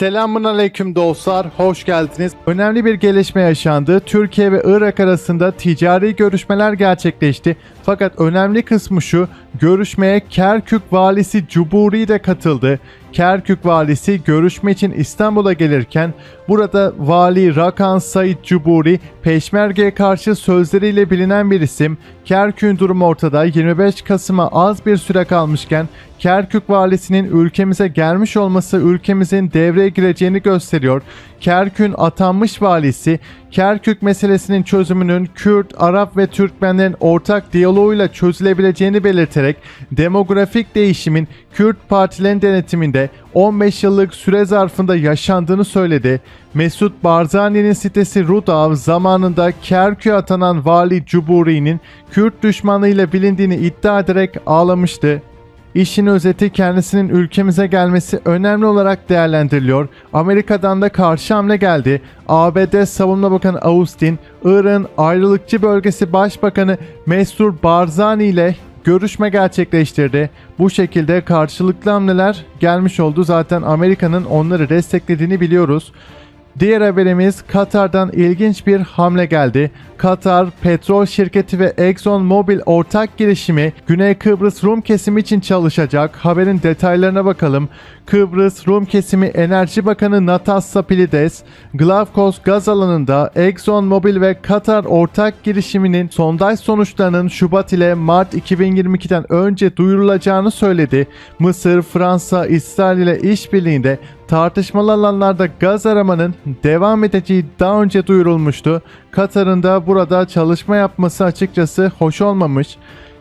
Selamun aleyküm dostlar, hoş geldiniz. Önemli bir gelişme yaşandı. Türkiye ve Irak arasında ticari görüşmeler gerçekleşti. Fakat önemli kısmı şu, görüşmeye Kerkük valisi Cuburi de katıldı. Kerkük valisi görüşme için İstanbul'a gelirken burada vali Rakan Said Cuburi Peşmerge'ye karşı sözleriyle bilinen bir isim. Kerkük'ün durumu ortada 25 Kasım'a az bir süre kalmışken Kerkük valisinin ülkemize gelmiş olması ülkemizin devreye gireceğini gösteriyor. Kerkük'ün atanmış valisi Kerkük meselesinin çözümünün Kürt, Arap ve Türkmenlerin ortak diyaloğuyla çözülebileceğini belirterek demografik değişimin Kürt partilerin denetiminde 15 yıllık süre zarfında yaşandığını söyledi. Mesut Barzani'nin sitesi Rudav zamanında Kerkük'e atanan vali Cuburi'nin Kürt düşmanlığıyla bilindiğini iddia ederek ağlamıştı. İşin özeti kendisinin ülkemize gelmesi önemli olarak değerlendiriliyor. Amerika'dan da karşı hamle geldi. ABD Savunma Bakanı Austin, Irak'ın ayrılıkçı bölgesi Başbakanı Mesur Barzani ile görüşme gerçekleştirdi. Bu şekilde karşılıklı hamleler gelmiş oldu. Zaten Amerika'nın onları desteklediğini biliyoruz. Diğer haberimiz Katar'dan ilginç bir hamle geldi. Katar petrol şirketi ve Exxon Mobil ortak girişimi Güney Kıbrıs Rum kesimi için çalışacak. Haberin detaylarına bakalım. Kıbrıs Rum kesimi Enerji Bakanı Natas Sapilides, Glavkos gaz alanında Exxon Mobil ve Katar ortak girişiminin sondaj sonuçlarının Şubat ile Mart 2022'den önce duyurulacağını söyledi. Mısır, Fransa, İsrail ile işbirliğinde tartışmalı alanlarda gaz aramanın devam edeceği daha önce duyurulmuştu. Katar'ın da burada çalışma yapması açıkçası hoş olmamış.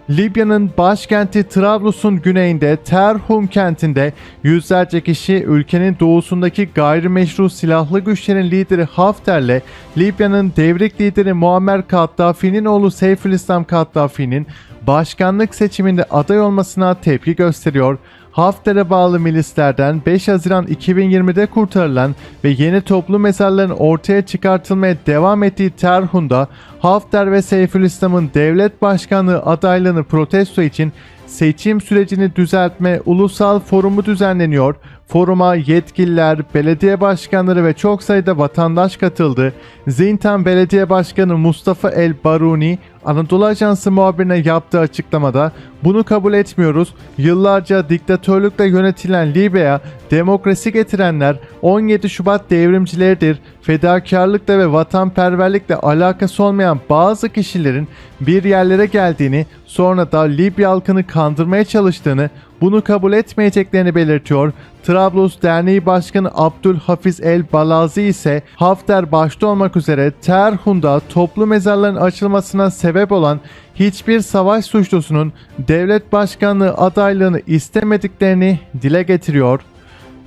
Libya'nın başkenti Trablus'un güneyinde Terhum kentinde yüzlerce kişi ülkenin doğusundaki gayrimeşru silahlı güçlerin lideri Hafter'le Libya'nın devrik lideri Muammer Kaddafi'nin oğlu Seyfülislam Kaddafi'nin başkanlık seçiminde aday olmasına tepki gösteriyor. Hafter'e bağlı milislerden 5 Haziran 2020'de kurtarılan ve yeni toplu mezarların ortaya çıkartılmaya devam ettiği Terhun'da Hafter ve Seyfülislam'ın devlet başkanlığı adaylığını protesto için seçim sürecini düzeltme ulusal forumu düzenleniyor. Foruma yetkililer, belediye başkanları ve çok sayıda vatandaş katıldı. Zintan Belediye Başkanı Mustafa El Baruni, Anadolu Ajansı muhabirine yaptığı açıklamada bunu kabul etmiyoruz. Yıllarca diktatörlükle yönetilen Libya, demokrasi getirenler 17 Şubat devrimcileridir. Fedakarlıkla ve vatanperverlikle alakası olmayan bazı kişilerin bir yerlere geldiğini, sonra da Libya halkını kandırmaya çalıştığını, bunu kabul etmeyeceklerini belirtiyor. Trablus Derneği Başkanı Abdülhafiz El Balazi ise Hafter başta olmak üzere Terhun'da toplu mezarların açılmasına sebep olan hiçbir savaş suçlusunun devlet başkanlığı adaylığını istemediklerini dile getiriyor.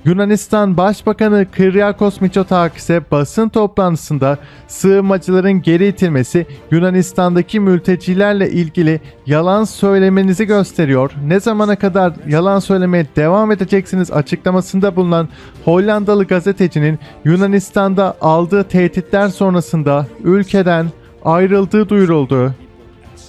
Yunanistan Başbakanı Kyriakos Mitsotakis ise basın toplantısında sığınmacıların geri itilmesi Yunanistan'daki mültecilerle ilgili yalan söylemenizi gösteriyor. Ne zamana kadar yalan söylemeye devam edeceksiniz açıklamasında bulunan Hollandalı gazetecinin Yunanistan'da aldığı tehditler sonrasında ülkeden ayrıldığı duyuruldu.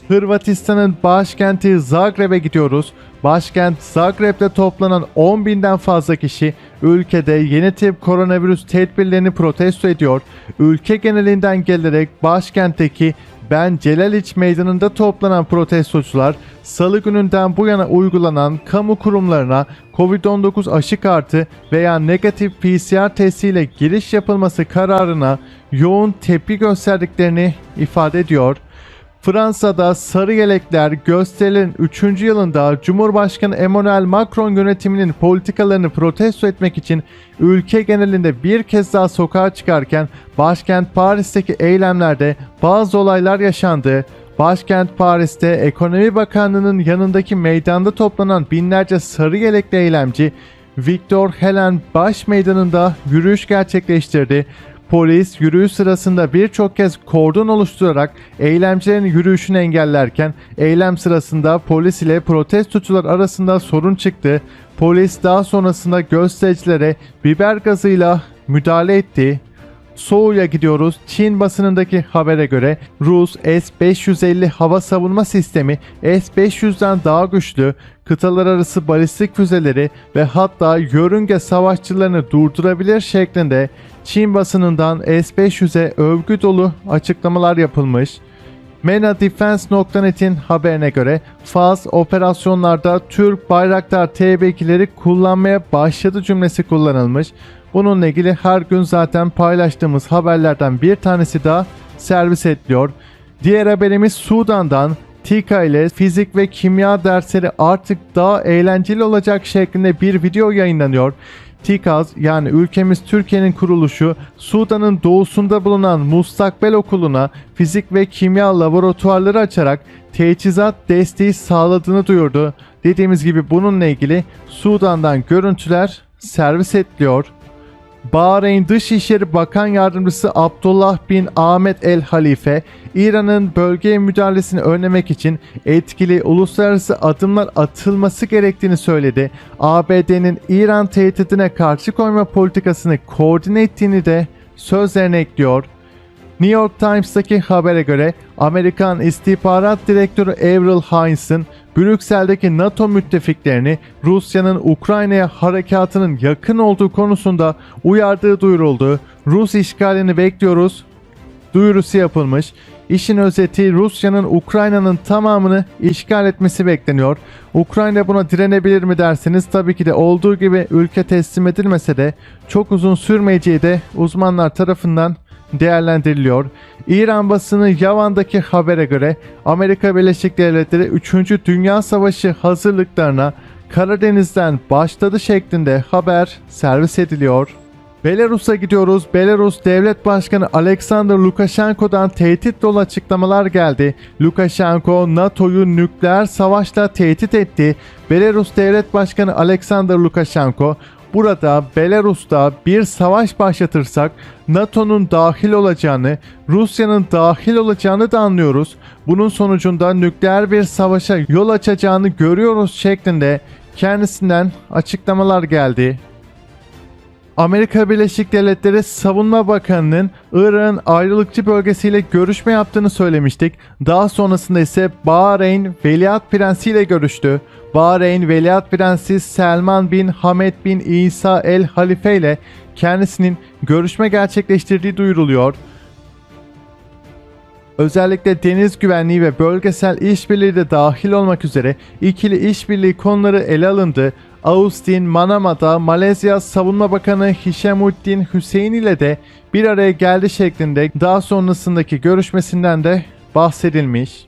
Hırvatistan'ın başkenti Zagreb'e gidiyoruz. Başkent Zagreb'de toplanan 10 binden fazla kişi ülkede yeni tip koronavirüs tedbirlerini protesto ediyor. Ülke genelinden gelerek başkentteki Ben Celaliç meydanında toplanan protestocular salı gününden bu yana uygulanan kamu kurumlarına Covid-19 aşı kartı veya negatif PCR testiyle giriş yapılması kararına yoğun tepki gösterdiklerini ifade ediyor. Fransa'da sarı yelekler gösterilerin 3. yılında Cumhurbaşkanı Emmanuel Macron yönetiminin politikalarını protesto etmek için ülke genelinde bir kez daha sokağa çıkarken başkent Paris'teki eylemlerde bazı olaylar yaşandı. Başkent Paris'te Ekonomi Bakanlığı'nın yanındaki meydanda toplanan binlerce sarı yelekli eylemci Victor Helen Baş Meydanı'nda yürüyüş gerçekleştirdi. Polis yürüyüş sırasında birçok kez kordon oluşturarak eylemcilerin yürüyüşünü engellerken eylem sırasında polis ile protestocular arasında sorun çıktı. Polis daha sonrasında göstericilere biber gazıyla müdahale etti. Soğu'ya gidiyoruz. Çin basınındaki habere göre Rus S-550 hava savunma sistemi S-500'den daha güçlü, kıtalar arası balistik füzeleri ve hatta yörünge savaşçılarını durdurabilir şeklinde Çin basınından S-500'e övgü dolu açıklamalar yapılmış. MENADefense.net'in haberine göre Faz operasyonlarda Türk Bayraktar TB2'leri kullanmaya başladı cümlesi kullanılmış. Bununla ilgili her gün zaten paylaştığımız haberlerden bir tanesi daha servis ediliyor. Diğer haberimiz Sudan'dan TİKA ile fizik ve kimya dersleri artık daha eğlenceli olacak şeklinde bir video yayınlanıyor. TİKAZ yani ülkemiz Türkiye'nin kuruluşu Sudan'ın doğusunda bulunan Mustakbel Okulu'na fizik ve kimya laboratuvarları açarak teçhizat desteği sağladığını duyurdu. Dediğimiz gibi bununla ilgili Sudan'dan görüntüler servis ediliyor. Bahreyn Dışişleri Bakan Yardımcısı Abdullah bin Ahmet El Halife, İran'ın bölgeye müdahalesini önlemek için etkili uluslararası adımlar atılması gerektiğini söyledi. ABD'nin İran tehdidine karşı koyma politikasını koordine ettiğini de sözlerine ekliyor. New York Times'taki habere göre Amerikan İstihbarat Direktörü Avril Hainz'ın Brüksel'deki NATO müttefiklerini Rusya'nın Ukrayna'ya harekatının yakın olduğu konusunda uyardığı duyuruldu. Rus işgalini bekliyoruz. Duyurusu yapılmış. İşin özeti Rusya'nın Ukrayna'nın tamamını işgal etmesi bekleniyor. Ukrayna buna direnebilir mi derseniz tabii ki de olduğu gibi ülke teslim edilmese de çok uzun sürmeyeceği de uzmanlar tarafından değerlendiriliyor. İran basını Yavan'daki habere göre Amerika Birleşik Devletleri 3. Dünya Savaşı hazırlıklarına Karadeniz'den başladı şeklinde haber servis ediliyor. Belarus'a gidiyoruz. Belarus Devlet Başkanı Alexander Lukashenko'dan tehdit dolu açıklamalar geldi. Lukashenko NATO'yu nükleer savaşla tehdit etti. Belarus Devlet Başkanı Alexander Lukashenko Burada Belarus'ta bir savaş başlatırsak NATO'nun dahil olacağını, Rusya'nın dahil olacağını da anlıyoruz. Bunun sonucunda nükleer bir savaşa yol açacağını görüyoruz şeklinde kendisinden açıklamalar geldi. Amerika Birleşik Devletleri Savunma Bakanı'nın Irak'ın ayrılıkçı bölgesiyle görüşme yaptığını söylemiştik. Daha sonrasında ise Bahreyn Veliaht Prensi ile görüştü. Bahreyn Veliaht Prensi Selman bin Hamed bin İsa El Halife ile kendisinin görüşme gerçekleştirdiği duyuruluyor. Özellikle deniz güvenliği ve bölgesel işbirliği de dahil olmak üzere ikili işbirliği konuları ele alındı. Austin Manama'da Malezya Savunma Bakanı Hishamuddin Hüseyin ile de bir araya geldi şeklinde daha sonrasındaki görüşmesinden de bahsedilmiş.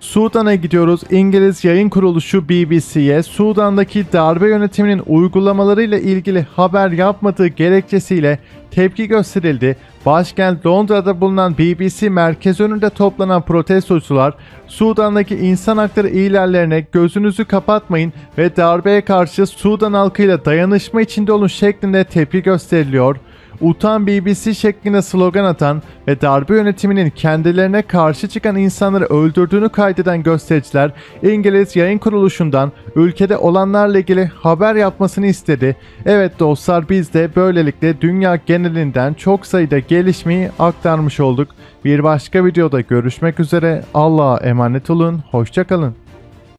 Sudan'a gidiyoruz. İngiliz yayın kuruluşu BBC'ye Sudan'daki darbe yönetiminin uygulamalarıyla ilgili haber yapmadığı gerekçesiyle tepki gösterildi. Başkent Londra'da bulunan BBC merkez önünde toplanan protestocular Sudan'daki insan hakları ihlallerine gözünüzü kapatmayın ve darbeye karşı Sudan halkıyla dayanışma içinde olun şeklinde tepki gösteriliyor utan BBC şeklinde slogan atan ve darbe yönetiminin kendilerine karşı çıkan insanları öldürdüğünü kaydeden göstericiler İngiliz yayın kuruluşundan ülkede olanlarla ilgili haber yapmasını istedi. Evet dostlar biz de böylelikle dünya genelinden çok sayıda gelişmeyi aktarmış olduk. Bir başka videoda görüşmek üzere. Allah'a emanet olun. Hoşçakalın.